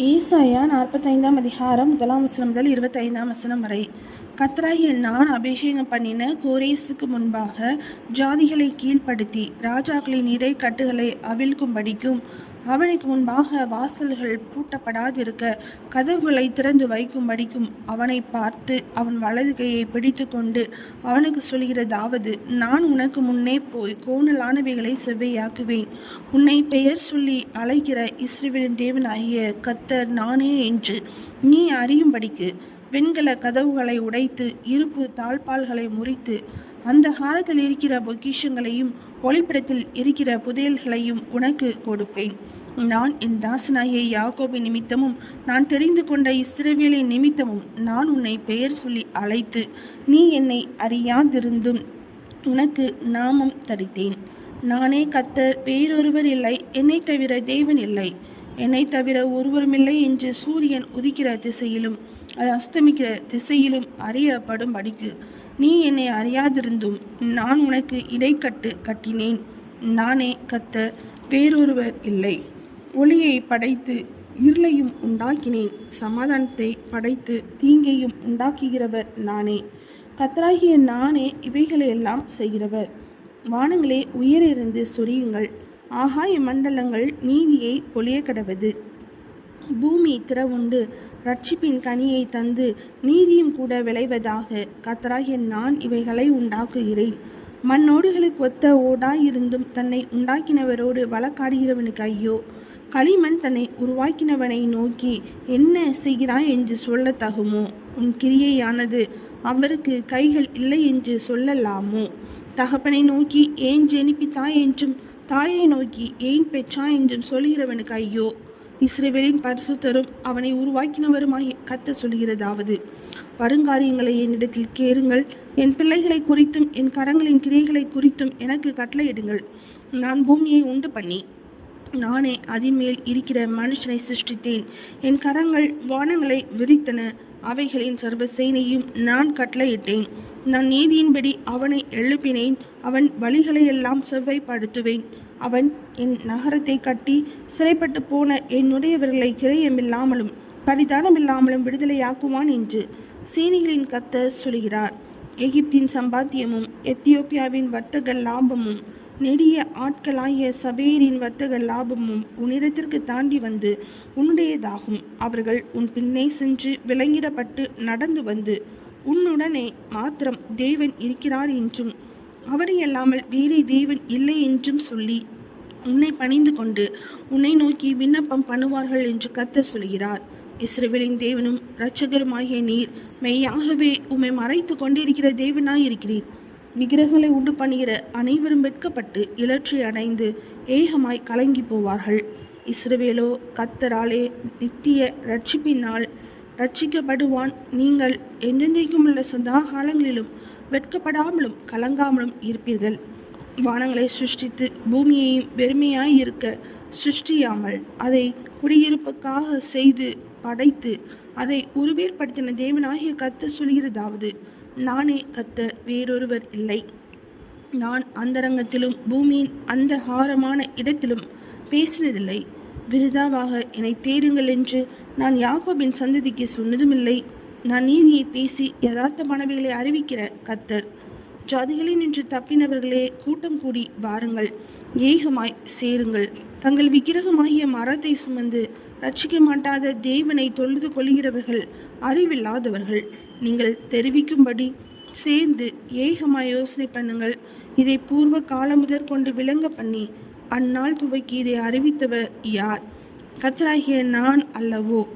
ஈசாயா நாற்பத்தைந்தாம் அதிகாரம் முதலாம் வசனம் முதல் இருபத்தைந்தாம் வசனம் வரை. கத்ராகிய நான் அபிஷேகம் பண்ணின கோரேசுக்கு முன்பாக ஜாதிகளை கீழ்ப்படுத்தி ராஜாக்களின் இறை கட்டுகளை அவிழ்க்கும்படிக்கும் அவனுக்கு முன்பாக வாசல்கள் பூட்டப்படாதிருக்க கதவுகளை திறந்து வைக்கும்படிக்கும் அவனை பார்த்து அவன் வலது கையை பிடித்து கொண்டு அவனுக்கு சொல்கிறதாவது நான் உனக்கு முன்னே போய் கோணலானவைகளை செவ்வையாக்குவேன். உன்னை பெயர் சொல்லி அழைக்கிற இஸ்ரேலின் தேவனாகிய கத்தர் நானே என்று நீ அறியும்படிக்கு வெண்கல கதவுகளை உடைத்து இருப்பு தாழ்பால்களை முறித்து அந்த காலத்தில் இருக்கிற பொக்கிஷங்களையும் ஒளிப்படத்தில் இருக்கிற புதையல்களையும் உனக்கு கொடுப்பேன். நான் என் தாசனாகிய யாக்கோபின் நிமித்தமும் நான் தெரிந்து கொண்ட இஸ்ரவேலின் நிமித்தமும் நான் உன்னை பெயர் சொல்லி அழைத்து நீ என்னை அறியாதிருந்தும் உனக்கு நாமம் தரித்தேன். நானே கத்தர் வேறொருவர் இல்லை என்னை தவிர தேவன் இல்லை. என்னை தவிர ஒருவருமில்லை என்று சூரியன் உதிக்கிற திசையிலும் அது அஸ்தமிக்கிற திசையிலும் அறியப்படும் படிக்கு நீ என்னை அறியாதிருந்தும் நான் உனக்கு இடைக்கட்டு கட்டினேன். நானே கத்த வேறொருவர் இல்லை. ஒளியை படைத்து இருளையும் உண்டாக்கினேன். சமாதானத்தை படைத்து தீங்கையும் உண்டாக்குகிறவர் நானே. கத்தராகிய நானே இவைகளையெல்லாம் செய்கிறவர். வானங்களே உயரிருந்து சொரியுங்கள். ஆகாய மண்டலங்கள் நீதியை பொழிய கடவது பூமி திறவுண்டு ரட்சிப்பின் கனியை தந்து நீதியும் கூட விளைவதாக கத்தராகிய நான் இவைகளை உண்டாக்குகிறேன். மண்ணோடுகளுக்கு ஒத்த ஓடாயிருந்தும் தன்னை உண்டாக்கினவரோடு வழக்காடுகிறவனுக்கு ஐயோ களிமண் தன்னை உருவாக்கினவனை நோக்கி என்ன செய்கிறாய் என்று சொல்ல தகுமோ? உன் கிரியையானது அவருக்கு கைகள் இல்லை என்று சொல்லலாமோ? தகப்பனை நோக்கி ஏன் ஜெனிப்பித்தாய் என்றும் தாயை நோக்கி ஏன் பெற்றாய் என்றும் சொல்கிறவனுக்கு ஐயோ இஸ்ரேவேலின் பரிசுத்தரும் அவனை உருவாக்கினவருமாய் கத்த சொல்கிறதாவது வருங்காரியங்களை என்னிடத்தில் கேளுங்கள் என் பிள்ளைகளை குறித்தும் என் கரங்களின் கிரியைகளை குறித்தும் எனக்கு கட்டளையிடுங்கள். நான் பூமியை உண்டு பண்ணி நானே அதன் மேல் இருக்கிற மனுஷனை சிருஷ்டித்தேன். என் கரங்கள் வானங்களை விரித்தன அவைகளின் சர்வ சேனையும் நான் கட்டளையிட்டேன். நான் நீதியின்படி அவனை எழுப்பினேன். அவன் வழிகளையெல்லாம் செவ்வைப்படுத்துவேன் அவன் என் நகரத்தை கட்டி சிறைப்பட்டு போன என்னுடையவர்களை கிரயமில்லாமலும் பரிதானமில்லாமலும் விடுதலையாக்குவான் என்று சீனிகளின் கத்த சொல்கிறார். எகிப்தின் சம்பாத்தியமும் எத்தியோப்பியாவின் வர்த்தக லாபமும் நெடிய ஆட்களாகிய சபேரின் வர்த்தக லாபமும் உன்னிடத்திற்கு தாண்டி வந்து உன்னுடையதாகும். அவர்கள் உன் பின்னே சென்று விலங்கிடப்பட்டு நடந்து வந்து உன்னுடனே மாத்திரம் தேவன் இருக்கிறார் என்றும் அவரை அல்லாமல் வேறே தேவன் இல்லை என்றும் சொல்லி உன்னை பணிந்து கொண்டு உன்னை நோக்கி விண்ணப்பம் பண்ணுவார்கள் என்று கத்த சொல்கிறார். இஸ்ரவேலின் தேவனும் இரட்சகருமாகிய நீர் மெய்யாகவே உம்மை மறைத்து கொண்டிருக்கிற தேவனாய் இருக்கிறீர் விக்கிரகங்களை உண்டு பண்ணுகிற அனைவரும் வெட்கப்பட்டு இலற்றி அடைந்து ஏகமாய் கலங்கி போவார்கள். இஸ்ரவேலோ கத்தராலே நித்திய ரட்சிப்பினால் ரட்சிக்கப்படுவான். நீங்கள் எந்தெந்தைக்கும் உள்ள சதா காலங்களிலும் வெட்கப்படாமலும் கலங்காமலும் இருப்பீர்கள். வானங்களை சிருஷ்டித்து பூமியையும் பெருமையாய் இருக்க சிருஷ்டியாமல் அதை குடியிருப்புக்காக செய்து படைத்து அதை உருவேற்படுத்தின தேவனாகிய கத்த சொல்கிறதாவது நானே கத்த வேறொருவர் இல்லை. நான் அந்தரங்கத்திலும் பூமியின் அந்த ஹாரமான இடத்திலும் பேசினதில்லை. விருதாவாக என்னை தேடுங்கள் என்று நான் யாக்கோபின் சந்ததிக்கு சொன்னதுமில்லை. நான் நீதியை பேசி யதார்த்த யதார்த்தமானவைகளை அறிவிக்கிற கத்தர் ஜாதிகளில் நின்று தப்பினவர்களே கூட்டம் கூடி வாருங்கள். ஏகமாய் சேருங்கள். தங்கள் விக்கிரகமாகிய மரத்தை சுமந்து ரட்சிக்க மாட்டாத தேவனை தொழுது கொள்கிறவர்கள் அறிவில்லாதவர்கள். நீங்கள் தெரிவிக்கும்படி சேர்ந்து ஏகமாய் யோசனை பண்ணுங்கள். இதை பூர்வ காலம் முதற் கொண்டு விளங்க பண்ணி அந்நாள் துவக்கி இதை அறிவித்தவர் யார்? கத்தராகிய நான் அல்லவோ?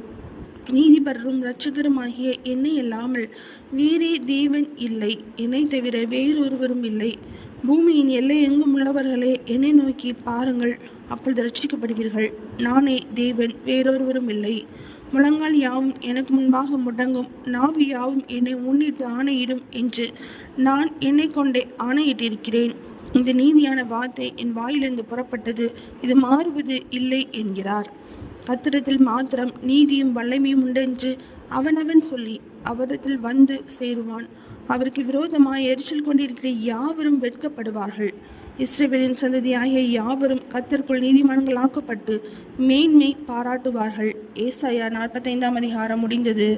நீதிபரரும் இரட்சகருமாகிய என்னை அல்லாமல் வேறே தேவன் இல்லை. என்னை தவிர வேறொருவரும் இல்லை. பூமியின் எல்லை எங்கும் உள்ளவர்களே என்னை நோக்கி பாருங்கள் அப்பொழுது ரட்சிக்கப்படுவீர்கள் நானே தேவன் வேறொருவரும் இல்லை. முழங்கால் யாவும் எனக்கு முன்பாக முடங்கும் நாவு யாவும் என்னை முன்னிட்டு ஆணையிடும் என்று நான் என்னை கொண்டே ஆணையிட்டிருக்கிறேன். இந்த நீதியான வார்த்தை என் வாயிலிருந்து புறப்பட்டது இது மாறுவது இல்லை என்கிறார். கத்திரத்தில் மாத்திரம் நீதியும் வல்லமையும் உண்டென்று அவனவன் சொல்லி அவரிடத்தில் வந்து சேருவான். அவருக்கு விரோதமாய் எரிச்சல் கொண்டிருக்கிற யாவரும் வெட்கப்படுவார்கள். இஸ்ரேவேலின் சந்ததியாகிய யாவரும் கத்தருக்குள் நீதிமான்களாக்கப்பட்டு மேன்மை பாராட்டுவார்கள். ஏசாயா நாற்பத்தைந்தாம் அதிகாரம் முடிந்தது.